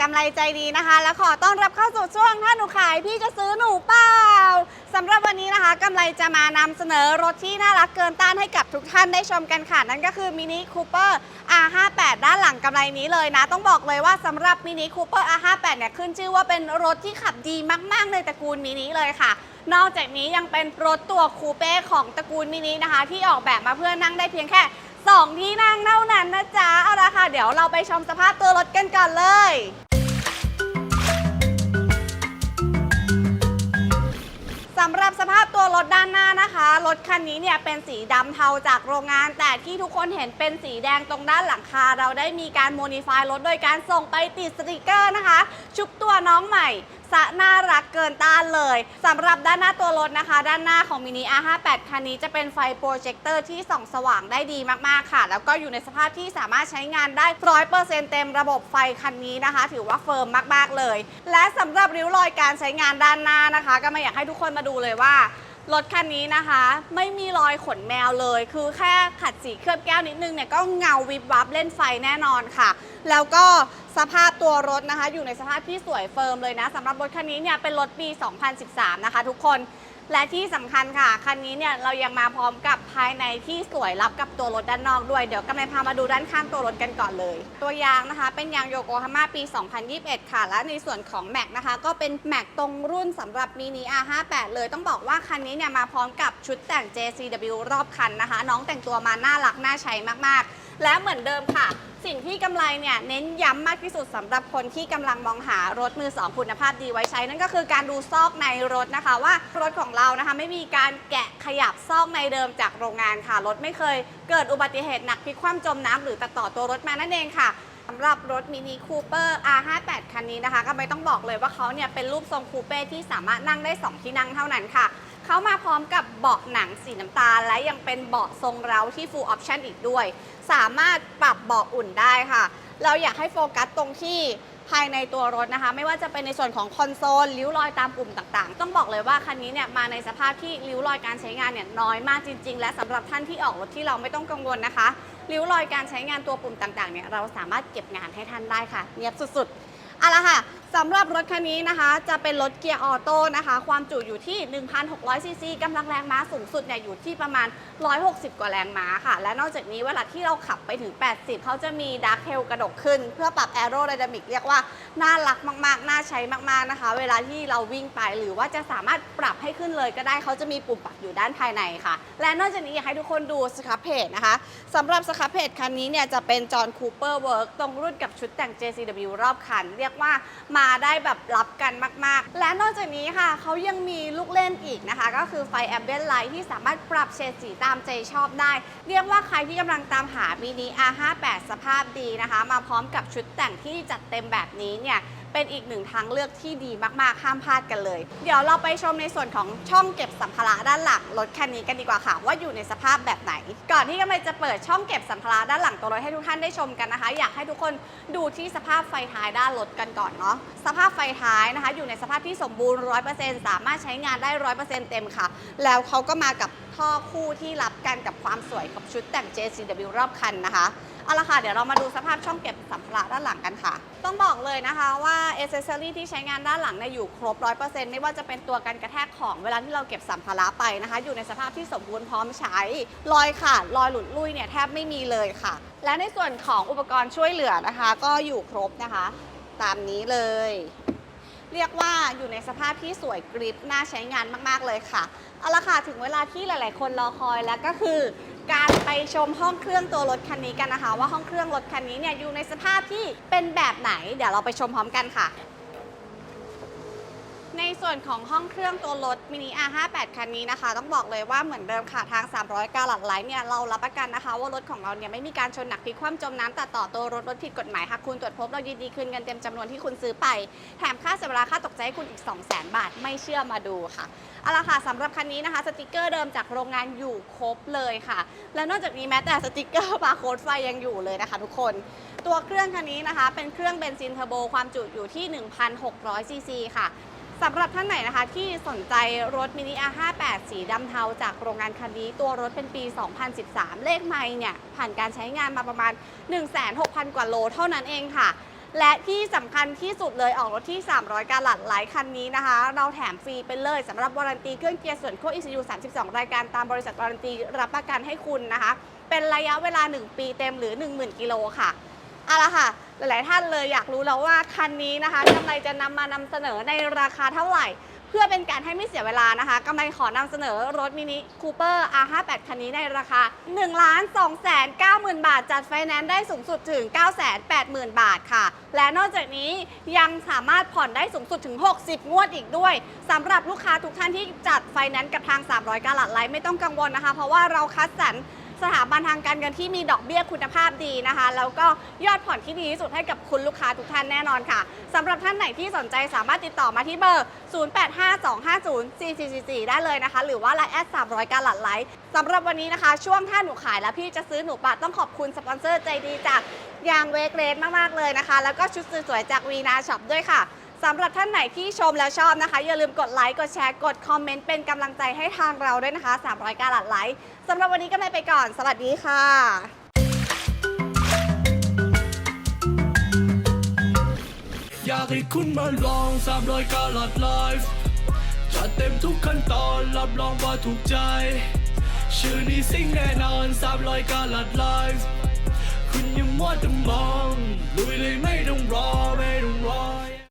กำไรใจดีนะคะ และขอต้อนรับเข้าสู่ช่วงถ้าหนูขายพี่จะซื้อหนูเปล่าสำหรับวันนี้นะคะกำไรจะมานำเสนอรถที่น่ารักเกินต้านให้กับทุกท่านได้ชมกันค่ะ นั่นก็คือมินิคูเปอร์ R58 ด้านหลังกำไรนี้เลยนะ ต้องบอกเลยว่าสำหรับมินิคูเปอร์ R58 เนี่ยขึ้นชื่อว่าเป็นรถที่ขับดีมาก ๆ ในตระกูลมินิเลยค่ะนอกจากนี้ยังเป็นรถตัวคูเป้ของตระกูลมินินะคะ ที่ออกแบบมาเพื่อนั่งได้เพียงแค่ 2 ที่นั่งเท่านั้นนะจ๊ะ เอาละค่ะ เดี๋ยวเราไปชมสภาพตัวรถกันก่อนเลยสำหรับส ถด้านหน้านะคะ รถคันนี้เนี่ยเป็นสีดำเทาจากโรงงาน แต่ที่ทุกคนเห็นเป็นสีแดงตรงด้านหลังคา เราได้มีการโมดิฟายรถโดยการส่งไปติดสติกเกอร์นะคะ ชุบตัวน้องใหม่สะน่ารักเกินต้านเลยสำหรับด้านหน้าตัวรถนะคะ ด้านหน้าของมินิ R58 คันนี้จะเป็นไฟโปรเจคเตอร์ที่ส่องสว่างได้ดีมากๆค่ะ แล้วก็อยู่ในสภาพที่สามารถใช้งานได้100%เต็มระบบไฟคันนี้นะคะ ถือว่าเฟิร์มมากๆเลย และสำหรับริ้วรอยการใช้งานด้านหน้านะคะ ก็มาอยากให้ทุกคนมาดูเลยว่า รถคันนี้นะคะ ไม่มีรอยขนแมวเลย คือแค่ขัดสีเคลือบแก้วนิดนึงเนี่ยก็เงาวิบวับเล่นไฟแน่นอนค่ะ แล้วก็สภาพตัวรถนะคะ อยู่ในสภาพที่สวยเฟิร์มเลยนะสำหรับรถคันนี้เนี่ยเป็นรถปี 2013 นะคะ ทุกคน และที่สำคัญค่ะ คันนี้เนี่ยเรายังมาพร้อมกับภายในที่สวยรับกับตัวรถด้านนอกด้วย เดี๋ยวกำลังพามาดูด้านข้างตัวรถกันก่อนเลย ตัวยางนะคะ เป็นยางโยโกฮาม่าปี 2021 ค่ะ และในส่วนของแม็กนะคะ ก็เป็นแม็กตรงรุ่นสำหรับมินิ R58 เลย ต้องบอกว่าคันนี้เนี่ยมาพร้อมกับชุดแต่ง JCW รอบคันนะคะ น้องแต่งตัวมาน่ารักน่าใช้มากๆ และเหมือนเดิมค่ะ สิ่งที่กำไรเนี่ยเน้นย้ำมากที่สุดสำหรับคนที่กำลังมองหารถมือสองคุณภาพดีไว้ใช้ นั่นก็คือการดูซอกในรถนะคะ ว่ารถของเรานะคะไม่มีการแกะขยับซอกในเดิมจากโรงงานค่ะ รถไม่เคยเกิดอุบัติเหตุหนักพลิกคว่ำจมน้ำหรือตัดต่อตัวรถมานั่นเองค่ะสำหรับรถมินิคูเปอร์ R58 คันนี้นะคะ ก็ไม่ต้องบอกเลยว่าเขาเนี่ยเป็นรูปทรงคูเป้ที่สามารถนั่งได้ 2 ที่นั่งเท่านั้นค่ะ เขามาพร้อมกับเบาะหนังสีน้ำตาล และยังเป็นเบาะทรงเร้าที่ full option อีกด้วย สามารถปรับเบาะอุ่นได้ค่ะ เราอยากให้โฟกัสตรงที่ภายในตัวรถนะคะ ไม่ว่าจะเป็นในส่วนของคอนโซลริ้วรอยตามปุ่มต่างๆ ต้องบอกเลยว่าคันนี้เนี่ยมาในสภาพที่ริ้วรอยการใช้งานเนี่ยน้อยมากจริง ๆ และสำหรับท่านที่ออกรถที่เราไม่ต้องกังวลนะคะริ้วรอยการใช้งานตัวปุ่มต่างๆเนี่ยเราสามารถเก็บงานให้ท่านได้ค่ะ เนียบสุดๆเอาละค่ะ สำหรับรถคันนี้นะคะจะเป็นรถเกียร์ออโต้นะคะ ความจุอยู่ที่ 1,600 ซีซีกำลังแรงม้าสูงสุดเนี่ยอยู่ที่ประมาณ 160 กว่าแรงม้าค่ะ และนอกจากนี้เวลาที่เราขับไปถึง 80 เขาจะมีดาร์คเทลกระดกขึ้น เพื่อปรับแอโรไดนามิกเรียกว่า น่ารักมากๆ น่าใช้มากๆนะคะ เวลาที่เราวิ่งไปหรือว่าจะสามารถปรับให้ขึ้นเลยก็ได้เขาจะมีปุ่มปรับอยู่ด้านภายในค่ะ และนอกจากนี้อยากให้ทุกคนดูสครับเพจนะคะสำหรับสครับเพจคันนี้เนี่ยจะเป็นจอห์นคูเปอร์เวิร์กตรงรุ่นกับชุดแต่ง JCW รอบคัน เรียกว่ามามาได้แบบรับกันมาก ๆ และนอกจากนี้ค่ะเขายังมีลูกเล่นอีกนะคะ ก็คือไฟแอมเบียนไลท์ที่สามารถปรับเฉดสีตามใจชอบได้ เรียกว่าใครที่กำลังตามหามินิ R58 สภาพดีนะคะ มาพร้อมกับชุดแต่งที่จัดเต็มแบบนี้เนี่ย เป็นอีกหนึ่งทางเลือกที่ดีมากๆ ห้ามพลาดกันเลย เดี๋ยวเราไปชมในส่วนของช่องเก็บสัมภาระด้านหลังรถคันนี้กันดีกว่าค่ะ ว่าอยู่ในสภาพแบบไหน ก่อนที่กำลังจะเปิดช่องเก็บสัมภาระด้านหลังตัวรถให้ทุกท่านได้ชมกันนะคะ อยากให้ทุกคนดูที่สภาพไฟท้ายด้านรถกันก่อนเนาะสภาพไฟท้ายนะคะ อยู่ในสภาพที่สมบูรณ์100%สามารถใช้งานได้100%เต็มค่ะ แล้วเขาก็มากับ ท่อคู่ที่รับกันกับความสวยกับชุดแต่ง JCW รอบคันนะคะเอาละค่ะ เดี๋ยวเรามาดูสภาพช่องเก็บสัมภาระด้านหลังกันค่ะ ต้องบอกเลยนะคะว่าเอเซอรี่ที่ใช้งานด้านหลังเนี่ยอยู่ครบ 100%ไม่ว่าจะเป็นตัวกันกระแทกของเวลาที่เราเก็บสัมภาระไปนะคะ อยู่ในสภาพที่สมบูรณ์พร้อมใช้ รอยขาดรอยหลุดลุ่ยเนี่ยแทบไม่มีเลยค่ะ และในส่วนของอุปกรณ์ช่วยเหลือนะคะ ก็อยู่ครบนะคะ ตามนี้เลย เรียกว่าอยู่ในสภาพที่สวยกริบน่าใช้งานมาก ๆ เลยค่ะ เอาละค่ะ ถึงเวลาที่หลาย ๆ คนรอคอยแล้วก็คือ การไปชมห้องเครื่องตัวรถคันนี้กันนะคะ ว่าห้องเครื่องรถคันนี้เนี่ยอยู่ในสภาพที่เป็นแบบไหน เดี๋ยวเราไปชมพร้อมกันค่ะ ในส่วนของห้องเครื่องตัวรถมินิ R58 คันนี้นะคะ ต้องบอกเลยว่าเหมือนเดิมค่ะทาง 300กาลัดไลท์เนี่ยเรารับประกันนะคะ ว่ารถของเราเนี่ยไม่มีการชนหนักพลิกคว่ำจมน้ำตัดต่อตัวรถรถผิดกฎหมายหากคุณตรวจพบเรายินดีคืนเงินเต็มจำนวนที่คุณซื้อไป แถมค่าเสียเวลาค่าตกใจให้คุณอีก 2 0 0 0 0 0 บาท ไม่เชื่อมาดูค่ะเอาละค่ะสำหรับคันนี้นะคะสติกเกอร์เดิมจากโรงงานอยู่ครบเลยค่ะ และนอกจากนี้แม้แต่สติกเกอร์บาร์โค้ดไฟยังอยู่เลยนะคะ ทุกคนตัวเครื่องคันนี้นะคะ เป็นเครื่องเบนซินเทอร์โบความจุอยู่ที่ 1,600ซีซีค่ะ สำหรับท่านไหนนะคะที่สนใจรถมินิ R58 สีดำเทาจากโรงงานคันนี้ ตัวรถเป็นปี 2013 เลขไมล์เนี่ยผ่านการใช้งานมาประมาณ 16,000 กว่าโลเท่านั้นเองค่ะ และที่สำคัญที่สุดเลยออกรถที่ 300 กาลัดหลายคันนี้นะคะ เราแถมฟรีไปเลยสำหรับวารันตีเครื่องเกียร์ส่วนควบ ECU 32 รายการตามบริษัทวารันตีรับประกันให้คุณนะคะ เป็นระยะเวลา 1 ปีเต็มหรือ 10,000 กิโลค่ะเอาละค่ะ หลาย ๆ ท่านเลยอยากรู้แล้วว่าคันนี้นะคะกำไรจะนำมานำเสนอในราคาเท่าไหร่ เพื่อเป็นการให้ไม่เสียเวลานะคะกำไรขอนำเสนอรถมินิคูเปอร์ R58 คันนี้ในราคา 1 2 9 0 0 0 0 บาท จัดไฟแนนซ์ได้สูงสุดถึง 9 8 0 0 0 0 บาทค่ะ และนอกจากนี้ยังสามารถผ่อนได้สูงสุดถึง 60 งวดอีกด้วยสำหรับลูกค้าทุกท่านที่จัดไฟแนนซ์กับทาง 300กาลัดไลท์ไม่ต้องกังวลนะคะ เพราะว่าเราคัดสรร สถาบันทางการเงินที่มีดอกเบี้ยคุณภาพดีนะคะ แล้วก็ยอดผ่อนที่ดีที่สุดให้กับคุณลูกค้าทุกท่านแน่นอนค่ะสำหรับท่านไหนที่สนใจสามารถติดต่อมาที่เบอร์ 0852504444 ได้เลยนะคะ หรือว่าไลน์แอด300 การหลัดไลท์สำหรับวันนี้นะคะ ช่วงถ้าหนูขายแล้วพี่จะซื้อหนูปะต้องขอบคุณสปอนเซอร์ใจดีจากยางเวกเรสมาก ๆ เลยนะคะ แล้วก็ชุดสวยๆจากวีนาช็อปด้วยค่ะ สำหรับท่านไหนที่ชมแล้วชอบนะคะ อย่าลืมกดไลค์ กดแชร์ กดคอมเมนต์เป็นกำลังใจให้ทางเราด้วยนะคะ300การหลัดไลค์สำหรับวันนี้ก็ไม่ไปก่อน สวัสดีค่ะอยากให้คุณมาลองสามรอยกาลัดไลฟ์จัดเต็มทุกขั้นตอนรับรองว่าถูกใจ ชื่อนี้สิ่งแน่นอนสามรอยกาลัดไลฟ์คุณยังมัวแต่มองลุยเลยไม่ต้องรอไม่ต้องรอ